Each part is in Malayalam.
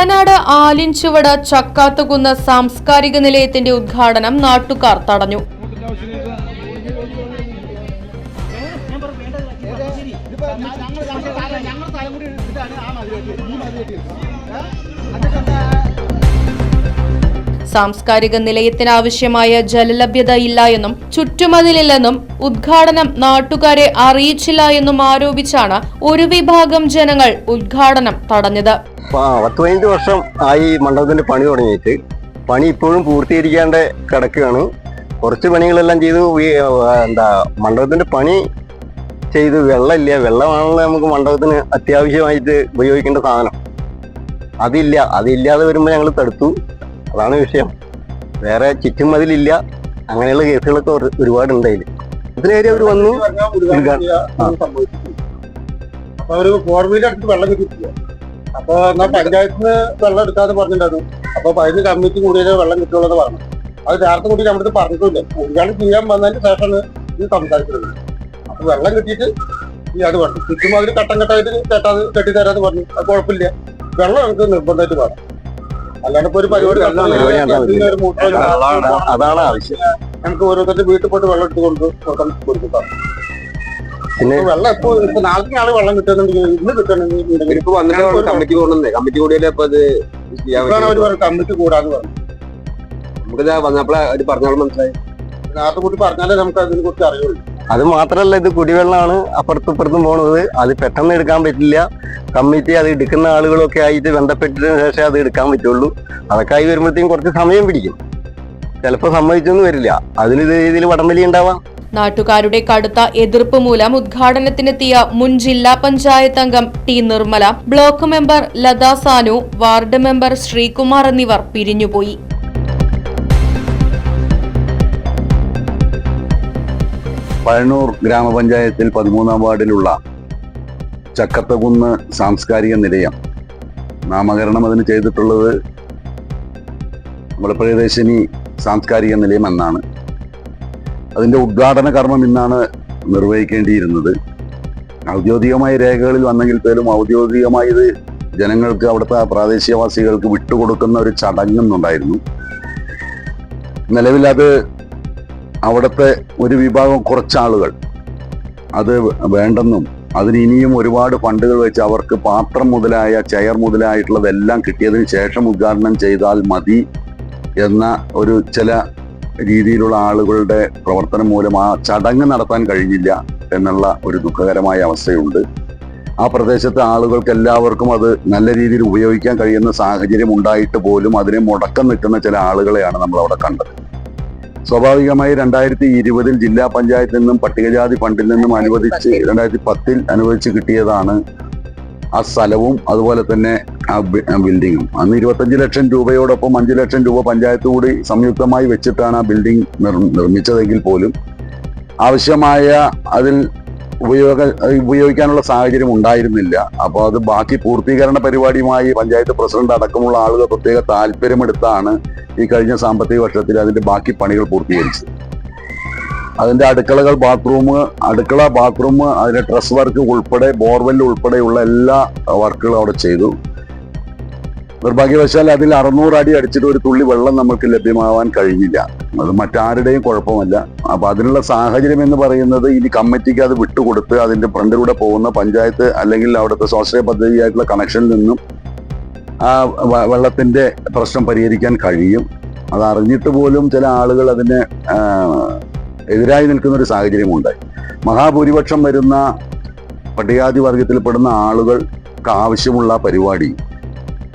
എളനാട് ആലിൻചുവട് ചക്കാത്തുകുന്ന് സാംസ്കാരിക നിലയത്തിന്റെ ഉദ്ഘാടനം നാട്ടുകാർ തടഞ്ഞു. സാംസ്കാരിക നിലയത്തിനാവശ്യമായ ജലലഭ്യത ഇല്ല എന്നും ചുറ്റുമതിലില്ലെന്നും ഉദ്ഘാടനം നാട്ടുകാരെ അറിയിച്ചില്ല എന്നും ആരോപിച്ചാണ് ഒരു വിഭാഗം ജനങ്ങൾ ഉദ്ഘാടനം തടഞ്ഞത്. പത്ത് പതിനഞ്ച് വർഷം ആയി മണ്ഡപത്തിന്റെ പണി തുടങ്ങിയിട്ട്. പണി ഇപ്പോഴും പൂർത്തീകരിക്കാണ്ട് കിടക്കുകയാണ്. കുറച്ച് പണികളെല്ലാം ചെയ്തു. എന്താ മണ്ഡപത്തിന്റെ പണി ചെയ്ത് വെള്ളമില്ല. വെള്ളമാണല്ലോ നമുക്ക് മണ്ഡപത്തിന് അത്യാവശ്യമായിട്ട് ഉപയോഗിക്കേണ്ട സാധനം. അതില്ല. അതില്ലാതെ വരുമ്പോൾ ഞങ്ങൾ തടുത്തു. അതാണ് വിഷയം. വേറെ ചുറ്റും മതിലില്ല അങ്ങനെയുള്ള കേസുകളൊക്കെ ഒരു- ഒരുപാടുണ്ട് അതിൽ ഇതിലേരി അവർ വന്നു. ആ. അപ്പൊ ഒരു ഫോർ വീലർ വെള്ളം കിട്ടിയിട്ടില്ല അപ്പൊ എന്നാ പഞ്ചായത്തിന് വെള്ളം എടുക്കാന്ന് പറഞ്ഞിട്ടുണ്ടായിരുന്നു. അപ്പൊ അതിന് കമ്മിറ്റി കൂടിയാലേ വെള്ളം കിട്ടുള്ളൂ പറഞ്ഞു. അത് നേരത്തെ കൂടി നമ്മുടെ അടുത്ത് പറഞ്ഞിട്ടില്ല ഉദ്ഘാടനം ചെയ്യാൻ വന്നതിന് ശേഷമാണ് ഇത് സംസാരിച്ചത് അപ്പൊ വെള്ളം കിട്ടിയിട്ട് ഈ അത് പറഞ്ഞു ചുറ്റും അതിന് ഘട്ടം ഘട്ടമായിട്ട് കെട്ടാതെ കെട്ടിത്തരാന്ന് പറഞ്ഞു. അത് കുഴപ്പമില്ല. വെള്ളം നമുക്ക് നിർബന്ധമായിട്ട് വേണം. അല്ലാണ്ട് ഇപ്പൊ ഒരു പരിപാടി അതാണ് ആവശ്യം. നമുക്ക് ഓരോരുത്തരുടെ വീട്ടിൽ പോയിട്ട് വെള്ളം എടുത്ത് കൊണ്ട് കൊടുക്കാൻ കൊടുക്കാം പിന്നെ വെള്ളം ഇപ്പൊ ഇപ്പൊ നാളത്തെ ആൾ വെള്ളം കിട്ടുന്നുണ്ടെങ്കിൽ ഇന്ന് കിട്ടണമെങ്കിൽ ഇപ്പൊ വന്നിട്ട് കമ്മിറ്റി കൊണ്ടുവന്നേ കമ്മിറ്റി കൂടിയാലേ അപ്പൊ അത് പറഞ്ഞത് കമ്മിറ്റി കൂടാന്ന് പറഞ്ഞു നമുക്കിത് വന്നപ്പോഴേ പറഞ്ഞോളം മനസ്സിലായി. നേരത്തെ കൂട്ടി പറഞ്ഞാലേ നമുക്ക് അതിനെ കുറിച്ച് അറിയുള്ളൂ. അത് മാത്രല്ല ഇത് കുടിവെള്ളമാണ് അപ്പുറത്തും ഇപ്പുറത്തും പോണത്. അത് പെട്ടെന്ന് എടുക്കാൻ പറ്റില്ല. കമ്മിറ്റി അത് എടുക്കുന്ന ആളുകളൊക്കെ ആയിട്ട് ബന്ധപ്പെട്ടതിന് ശേഷം അത് എടുക്കാൻ പറ്റുള്ളൂ. അതൊക്കെ ആയി വരുമ്പോഴത്തേക്കും കുറച്ച് സമയം പിടിക്കും. ചിലപ്പോൾ സമ്മതിച്ചൊന്നും വരില്ല. അതിന് ഇത് രീതിയിൽ വടംവലി ഉണ്ടാവാം നാട്ടുകാരുടെ കടുത്ത എതിർപ്പ് മൂലം ഉദ്ഘാടനത്തിനെത്തിയ മുൻ ജില്ലാ പഞ്ചായത്ത് അംഗം T Nirmala block member Latha Sanu ward member Sreekumar എന്നിവർ പിരിഞ്ഞുപോയി. പഴനൂർ ഗ്രാമപഞ്ചായത്തിൽ പതിമൂന്നാം വാർഡിലുള്ള ചക്കത്തകുന്ന് സാംസ്കാരിക നിലയം. നാമകരണം അതിന് ചെയ്തിട്ടുള്ളത് നമ്മുടെ പ്രിയദേശിനി സാംസ്കാരിക നിലയം എന്നാണ്. അതിന്റെ ഉദ്ഘാടന കർമ്മം ഇന്നാണ് നിർവഹിക്കേണ്ടിയിരുന്നത്. ഔദ്യോഗികമായ രേഖകളിൽ വന്നെങ്കിൽ പോലും ഔദ്യോഗികമായി ഇത് ജനങ്ങൾക്ക് അവിടുത്തെ പ്രാദേശികവാസികൾക്ക് വിട്ടുകൊടുക്കുന്ന ഒരു ചടങ്ങുന്നുണ്ടായിരുന്നു നിലവിൽ അത് അവിടുത്തെ ഒരു വിഭാഗം കുറച്ചാളുകൾ. അത് വേണ്ടെന്നും അതിന് ഇനിയും ഒരുപാട് ഫണ്ടുകൾ വെച്ച് അവർക്ക് പാത്രം മുതലായ ചെയർ മുതലായിട്ടുള്ളതെല്ലാം കിട്ടിയതിന് ശേഷം ഉദ്ഘാടനം ചെയ്താൽ മതി എന്ന ഒരു ചില രീതിയിലുള്ള ആളുകളുടെ പ്രവർത്തനം മൂലം ആ ചടങ്ങ് നടത്താൻ കഴിഞ്ഞില്ല എന്നുള്ള ഒരു ദുഃഖകരമായ അവസ്ഥയുണ്ട്. ആ പ്രദേശത്തെ ആളുകൾക്ക് എല്ലാവർക്കും അത് നല്ല രീതിയിൽ ഉപയോഗിക്കാൻ കഴിയുന്ന സാഹചര്യം ഉണ്ടായിട്ട് പോലും അതിനെ മുടക്കം നിൽക്കുന്ന ചില ആളുകളെയാണ് നമ്മൾ അവിടെ കണ്ടത്. സ്വാഭാവികമായി രണ്ടായിരത്തി ഇരുപതിൽ ജില്ലാ പഞ്ചായത്തിൽ നിന്നും പട്ടികജാതി ഫണ്ടിൽ നിന്നും അനുവദിച്ച് രണ്ടായിരത്തി പത്തിൽ അനുവദിച്ച് കിട്ടിയതാണ് ആ സ്ഥലവും. അതുപോലെ തന്നെ ബിൽഡിങ്ങും അന്ന് ഇരുപത്തഞ്ച് ലക്ഷം രൂപയോടൊപ്പം അഞ്ച് ലക്ഷം രൂപ പഞ്ചായത്ത് കൂടി സംയുക്തമായി വെച്ചിട്ടാണ് ആ ബിൽഡിംഗ് നിർമ്മിച്ചതെങ്കിൽ പോലും ആവശ്യമായ അതിൽ ഉപയോഗ ഉപയോഗിക്കാനുള്ള സാഹചര്യം ഉണ്ടായിരുന്നില്ല. അപ്പോൾ അത് ബാക്കി പൂർത്തീകരണ പരിപാടിയുമായി പഞ്ചായത്ത് പ്രസിഡന്റ് അടക്കമുള്ള ആളുകൾ പ്രത്യേക താല്പര്യമെടുത്താണ് ഈ കഴിഞ്ഞ സാമ്പത്തിക വർഷത്തിൽ അതിന്റെ ബാക്കി പണികൾ പൂർത്തീകരിച്ചത്. അതിന്റെ അടുക്കളകൾ ബാത്റൂം അടുക്കള ബാത്റൂം അതിന്റെ ഡ്രസ് വർക്ക് ഉൾപ്പെടെ ബോർവെൽ ഉൾപ്പെടെയുള്ള എല്ലാ വർക്കുകളും അവിടെ ചെയ്തു. നിർഭാഗ്യവശാൽ അതിൽ അറുന്നൂറ് അടി അടിച്ചിട്ട് ഒരു തുള്ളി വെള്ളം നമുക്ക് ലഭ്യമാവാൻ കഴിഞ്ഞില്ല. അത് മറ്റാരുടെയും കുഴപ്പമല്ല. അപ്പൊ അതിനുള്ള സാഹചര്യം എന്ന് പറയുന്നത് ഇനി കമ്മിറ്റിക്ക് അത് വിട്ടുകൊടുത്ത് അതിന്റെ ഫ്രണ്ടിലൂടെ പോകുന്ന പഞ്ചായത്ത് അല്ലെങ്കിൽ അവിടുത്തെ സ്വാശ്രയ പദ്ധതിയായിട്ടുള്ള കണക്ഷനിൽ നിന്നും ആ വെള്ളത്തിന്റെ പ്രശ്നം പരിഹരിക്കാൻ കഴിയും. അത് അറിഞ്ഞിട്ട് പോലും ചില ആളുകൾ അതിന് എതിരായി നിൽക്കുന്ന ഒരു സാഹചര്യമുണ്ട് മഹാഭൂരിപക്ഷം വരുന്ന പട്ടികാതി വർഗത്തിൽപ്പെടുന്ന ആളുകൾക്ക് ആവശ്യമുള്ള പരിപാടി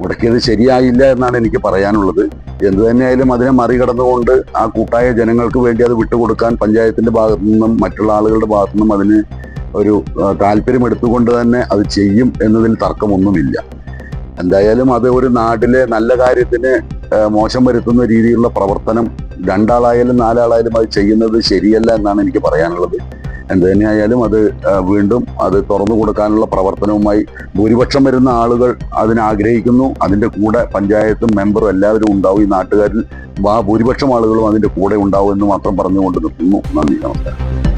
മുടക്കിയത് ശരിയായില്ല എന്നാണ് എനിക്ക് പറയാനുള്ളത്. എന്തു തന്നെയായാലും അതിനെ മറികടന്നുകൊണ്ട് ആ കൂട്ടായ ജനങ്ങൾക്ക് വേണ്ടി അത് വിട്ടുകൊടുക്കാൻ പഞ്ചായത്തിന്റെ ഭാഗത്തു നിന്നും മറ്റുള്ള ആളുകളുടെ ഭാഗത്തു നിന്നും അതിന് ഒരു താല്പര്യം എടുത്തുകൊണ്ട് തന്നെ അത് ചെയ്യും എന്നതിൽ തർക്കമൊന്നുമില്ല. എന്തായാലും അത് ഒരു നാട്ടിലെ നല്ല കാര്യത്തിന് മോശം വരുത്തുന്ന രീതിയിലുള്ള പ്രവർത്തനം രണ്ടാളായാലും നാലാളായാലും അത് ചെയ്യുന്നത് ശരിയല്ല എന്നാണ് എനിക്ക് പറയാനുള്ളത്. എന്ത് തന്നെയായാലും അത് വീണ്ടും അത് തുറന്നു കൊടുക്കാനുള്ള പ്രവർത്തനവുമായി ഭൂരിപക്ഷം വരുന്ന ആളുകൾ അതിനാഗ്രഹിക്കുന്നു അതിന്റെ കൂടെ പഞ്ചായത്തും മെമ്പറും എല്ലാവരും ഉണ്ടാവും ഈ നാട്ടുകാരിൽ. ഭൂരിപക്ഷം ആളുകളും അതിന്റെ കൂടെ ഉണ്ടാവും എന്ന് മാത്രം പറഞ്ഞുകൊണ്ട് നിൽക്കുന്നു നന്ദി നമസ്കാരം.